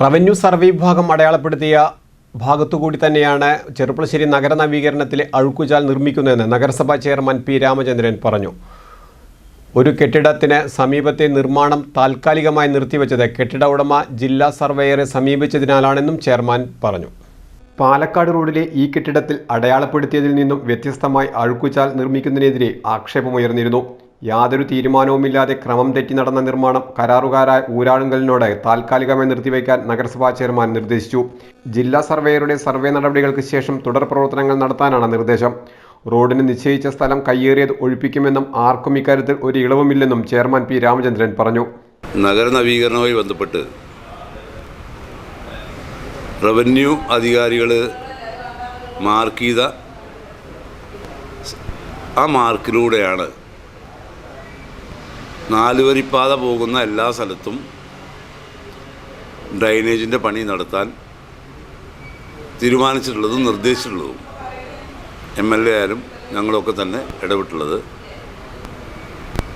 Revenue survey വിഭാഗം അടയാളപ്പെടുത്തിയ ഭാഗത്തുകൂടി തന്നെയാണ് ചെറുപ്പളശ്ശേരി നഗര നവീകരണത്തിലെ അഴുക്കുചാൽ നിർമ്മിക്കുന്നതെന്ന് നഗരസഭാ ചെയർമാൻ പി രാമചന്ദ്രൻ പറഞ്ഞു. ഒരു കെട്ടിടത്തിന് സമീപത്തെ നിർമ്മാണം താൽക്കാലികമായി നിർത്തിവെച്ചത് കെട്ടിട ഉടമ ജില്ലാ സർവേയറെ സമീപിച്ചതിനാലാണെന്നും ചെയർമാൻ പറഞ്ഞു. പാലക്കാട് റോഡിലെ ഈ കെട്ടിടത്തിൽ അടയാളപ്പെടുത്തിയതിൽ നിന്നും വ്യത്യസ്തമായി അഴുക്കുചാൽ നിർമ്മിക്കുന്നതിനെതിരെ ആക്ഷേപമുയർന്നിരുന്നു. യാതൊരു തീരുമാനവുമില്ലാതെ ക്രമം തെറ്റി നടന്ന നിർമ്മാണം കരാറുകാരായ ഊരാളുങ്കലിനോട് താൽക്കാലികമായി നിർത്തിവെക്കാൻ നഗരസഭാ ചെയർമാൻ നിർദ്ദേശിച്ചു. ജില്ലാ സർവേയറുടെ സർവേ നടപടികൾക്ക് ശേഷം തുടർ പ്രവർത്തനങ്ങൾ നടത്താനാണ് നിർദ്ദേശം. റോഡിന് നിശ്ചയിച്ച സ്ഥലം കയ്യേറിയത് ഒഴിപ്പിക്കുമെന്നും ആർക്കും ഇക്കാര്യത്തിൽ ഒരു ഇളവുമില്ലെന്നും ചെയർമാൻ പി രാമചന്ദ്രൻ പറഞ്ഞു. നഗര നവീകരണവുമായി ബന്ധപ്പെട്ട് റവന്യൂ അധികാരികൾ മാർക്ക് ചെയ്ത ആ മാർക്കിലൂടെയാണ് നാലുവരിപ്പാത പോകുന്ന എല്ലാ സ്ഥലത്തും ഡ്രൈനേജിന്റെ പണി നടത്താൻ തീരുമാനിച്ചിട്ടുള്ളതും നിർദ്ദേശിച്ചിട്ടുള്ളതും എം എൽ എ ആയാലും ഞങ്ങളൊക്കെ തന്നെ ഇടപെട്ടുള്ളത്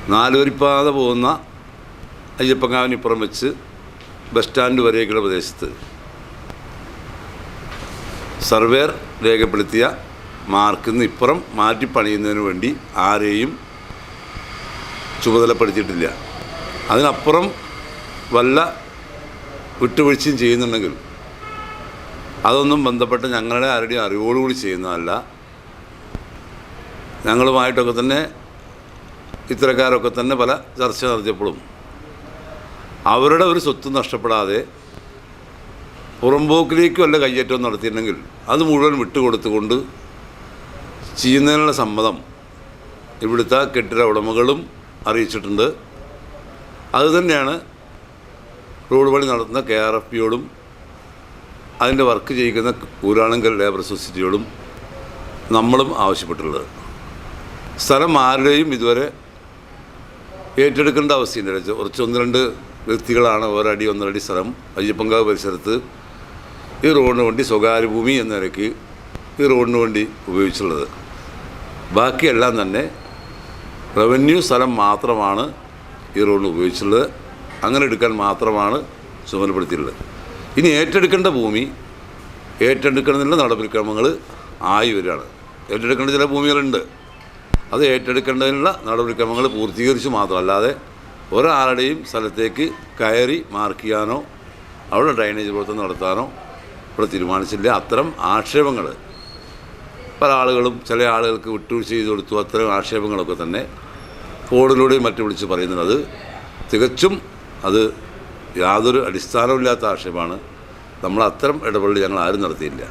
നാലുവരിപ്പാത പോകുന്ന അയ്യപ്പങ്കാവിനിപ്പുറം വെച്ച് ബസ് സ്റ്റാൻഡ് വരെയൊക്കെയുള്ള പ്രദേശത്ത് സർവേർ രേഖപ്പെടുത്തിയ മാർക്കിൽ നിന്ന് ഇപ്പുറം മാറ്റി പണിയുന്നതിന് വേണ്ടി ആരെയും ചുമതലപ്പെടുത്തിയിട്ടില്ല. അതിനപ്പുറം വല്ല വിട്ടുവീഴ്ചയും ചെയ്യുന്നുണ്ടെങ്കിൽ അതൊന്നും ബന്ധപ്പെട്ട് ഞങ്ങളുടെ ആരുടെയും അറിവോടുകൂടി ചെയ്യുന്നതല്ല. ഞങ്ങളുമായിട്ടൊക്കെ തന്നെ ഇത്തരക്കാരൊക്കെ തന്നെ പല ചർച്ച നടത്തിയപ്പോഴും അവരുടെ ഒരു സ്വത്ത് നഷ്ടപ്പെടാതെ പുറമ്പോക്കിലേക്ക് വല്ല കയ്യേറ്റവും നടത്തിയിട്ടുണ്ടെങ്കിൽ അത് മുഴുവൻ വിട്ടുകൊടുത്തുകൊണ്ട് ചെയ്യുന്നതിനുള്ള സമ്മതം ഇവിടുത്തെ കെട്ടിട ഉടമകളും അറിയിച്ചിട്ടുണ്ട്. അതുതന്നെയാണ് റോഡ് പണി നടത്തുന്ന കെ ആർ എഫ് പിയോടും അതിന്റെ വർക്ക് ചെയ്യിക്കുന്ന ഊരാളുങ്കൽ ലേബർ സൊസൈറ്റിയോടും നമ്മളും ആവശ്യപ്പെട്ടിട്ടുള്ളത്. സ്ഥലം ആരുടെയും ഇതുവരെ ഏറ്റെടുക്കേണ്ട അവസ്ഥയുണ്ട് കുറച്ച് ഒന്ന് രണ്ട് വ്യക്തികളാണ് ഒരടി ഒന്നരടി സ്ഥലം. അയ്യപ്പങ്കാവ് പരിസരത്ത് ഈ റോഡിന് വേണ്ടി സ്വകാര്യ ഭൂമി എന്ന നിലയ്ക്ക് ഈ റോഡിന് വേണ്ടി ഉപയോഗിച്ചുള്ളത് ബാക്കിയെല്ലാം തന്നെ റവന്യൂ സ്ഥലം മാത്രമാണ് ഈ റോഡിന് ഉപയോഗിച്ചിട്ടുള്ളത്. അങ്ങനെ എടുക്കാൻ മാത്രമാണ് ചുമതലപ്പെടുത്തിയിട്ടുള്ളത് ഇനി ഏറ്റെടുക്കേണ്ട ഭൂമി ഏറ്റെടുക്കണമെന്നുള്ള നടപടിക്രമങ്ങൾ ആയി വരികയാണ്. ഏറ്റെടുക്കേണ്ട ചില ഭൂമികളുണ്ട്. അത് ഏറ്റെടുക്കേണ്ടതിനുള്ള നടപടിക്രമങ്ങൾ പൂർത്തീകരിച്ച് മാത്രമല്ലാതെ ഒരാളുടെയും സ്ഥലത്തേക്ക് കയറി മാർക്ക് ചെയ്യാനോ അവിടെ ഡ്രൈനേജ് പ്രവർത്തനം നടത്താനോ ഇവിടെ തീരുമാനിച്ചില്ല അത്തരം ആക്ഷേപങ്ങൾ പല ആളുകളും ചില ആളുകൾക്ക് വിട്ടുവീഴ്ച ചെയ്ത് കൊടുത്തു. അത്തരം ആക്ഷേപങ്ങളൊക്കെ തന്നെ ഫോണിലൂടെയും മറ്റും വിളിച്ച് പറയുന്നത് അത് തികച്ചും അത് യാതൊരു അടിസ്ഥാനമില്ലാത്ത ആക്ഷേപമാണ്. നമ്മൾ അത്തരം ഇടപെടൽ ഞങ്ങൾ ആരും നടത്തിയില്ല.